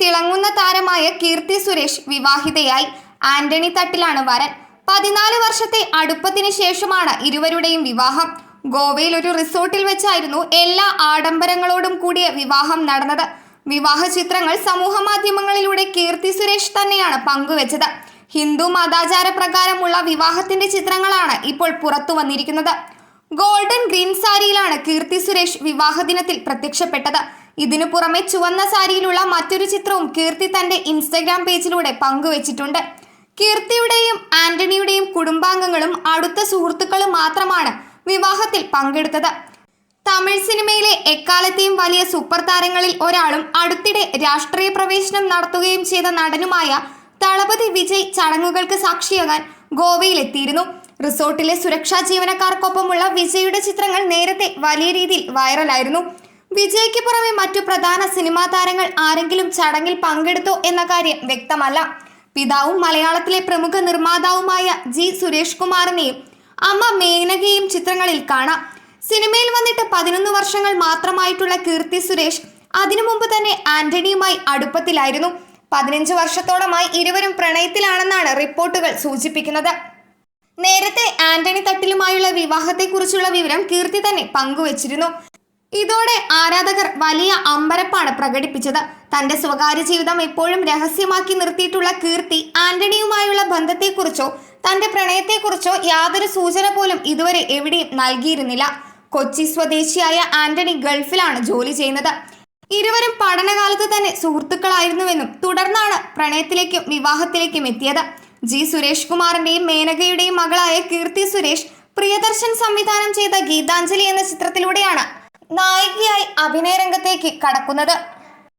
തിളങ്ങുന്ന താരമായ കീർത്തി സുരേഷ് വിവാഹിതയായി. ആന്റണി തട്ടിലാണ് വരൻ. പതിനാല് വർഷത്തെ അടുപ്പത്തിന് ശേഷമാണ് ഇരുവരുടെയും വിവാഹം. ഗോവയിൽ ഒരു റിസോർട്ടിൽ വെച്ചായിരുന്നു എല്ലാ ആഡംബരങ്ങളോടും കൂടിയ വിവാഹം നടന്നത്. വിവാഹ ചിത്രങ്ങൾ സമൂഹ മാധ്യമങ്ങളിലൂടെ കീർത്തി സുരേഷ് തന്നെയാണ് പങ്കുവച്ചത്. ഹിന്ദു മതാചാര പ്രകാരമുള്ള വിവാഹത്തിന്റെ ചിത്രങ്ങളാണ് ഇപ്പോൾ പുറത്തു വന്നിരിക്കുന്നത്. ഗോൾഡൻ ഗ്രീൻ സാരിയിലാണ് കീർത്തി സുരേഷ് വിവാഹ ദിനത്തിൽ പ്രത്യക്ഷപ്പെട്ടത്. ഇതിനു പുറമെ ചുവന്ന സാരിയിലുള്ള മറ്റൊരു ചിത്രവും കീർത്തി തന്റെ ഇൻസ്റ്റഗ്രാം പേജിലൂടെ പങ്കുവച്ചിട്ടുണ്ട്. കീർത്തിയുടെയും ആന്റണിയുടെയും കുടുംബാംഗങ്ങളും അടുത്ത സുഹൃത്തുക്കളും മാത്രമാണ് വിവാഹത്തിൽ പങ്കെടുത്തത്. തമിഴ് സിനിമയിലെ എക്കാലത്തെയും വലിയ സൂപ്പർ താരങ്ങളിൽ ഒരാളും അടുത്തിടെ രാഷ്ട്രീയ പ്രവേശനം നടത്തുകയും ചെയ്ത നടനുമായ തളപതി വിജയ് ചടങ്ങുകൾക്ക് സാക്ഷിയാകാൻ ഗോവയിലെത്തിയിരുന്നു. റിസോർട്ടിലെ സുരക്ഷാ ജീവനക്കാർക്കൊപ്പമുള്ള വിജയുടെ ചിത്രങ്ങൾ നേരത്തെ വലിയ രീതിയിൽ വൈറലായിരുന്നു. വിജയ്ക്ക് പുറമെ മറ്റു പ്രധാന സിനിമാ താരങ്ങൾ ആരെങ്കിലും ചടങ്ങിൽ പങ്കെടുത്തോ എന്ന കാര്യം വ്യക്തമല്ല. പിതാവും മലയാളത്തിലെ പ്രമുഖ നിർമ്മാതാവുമായ ജി സുരേഷ് കുമാറിനെയും അമ്മ മേനകയും ചിത്രങ്ങളിൽ കാണാം. സിനിമയിൽ വന്നിട്ട് പതിനൊന്ന് വർഷങ്ങൾ മാത്രമായിട്ടുള്ള കീർത്തി സുരേഷ് അതിനു മുമ്പ് തന്നെ ആന്റണിയുമായി അടുപ്പത്തിലായിരുന്നു. പതിനഞ്ച് വർഷത്തോളമായി ഇരുവരും പ്രണയത്തിലാണെന്നാണ് റിപ്പോർട്ടുകൾ സൂചിപ്പിക്കുന്നത്. നേരത്തെ ആന്റണി തട്ടിലുമായുള്ള വിവാഹത്തെക്കുറിച്ചുള്ള വിവരം കീർത്തി തന്നെ പങ്കുവച്ചിരുന്നു. ഇതോടെ ആരാധകർ വലിയ അമ്പരപ്പാണ് പ്രകടിപ്പിച്ചത്. തന്റെ സ്വകാര്യ ജീവിതം എപ്പോഴും രഹസ്യമാക്കി നിർത്തിയിട്ടുള്ള കീർത്തി ആന്റണിയുമായുള്ള ബന്ധത്തെക്കുറിച്ചോ തന്റെ പ്രണയത്തെക്കുറിച്ചോ യാതൊരു സൂചന പോലും ഇതുവരെ എവിടെയും നൽകിയിരുന്നില്ല. കൊച്ചി സ്വദേശിയായ ആന്റണി ഗൾഫിലാണ് ജോലി ചെയ്യുന്നത്. ഇരുവരും പഠനകാലത്ത് തന്നെ സുഹൃത്തുക്കളായിരുന്നുവെന്നും തുടർന്നാണ് പ്രണയത്തിലേക്കും വിവാഹത്തിലേക്കും എത്തിയത്. ജി സുരേഷ് കുമാറിന്റെയും മേനകയുടെയും മകളായ കീർത്തി സുരേഷ് പ്രിയദർശൻ സംവിധാനം ചെയ്ത ഗീതാഞ്ജലി എന്ന ചിത്രത്തിലൂടെയാണ് നായികയായി അഭിനയ രംഗത്തേക്ക് കടക്കുന്നത്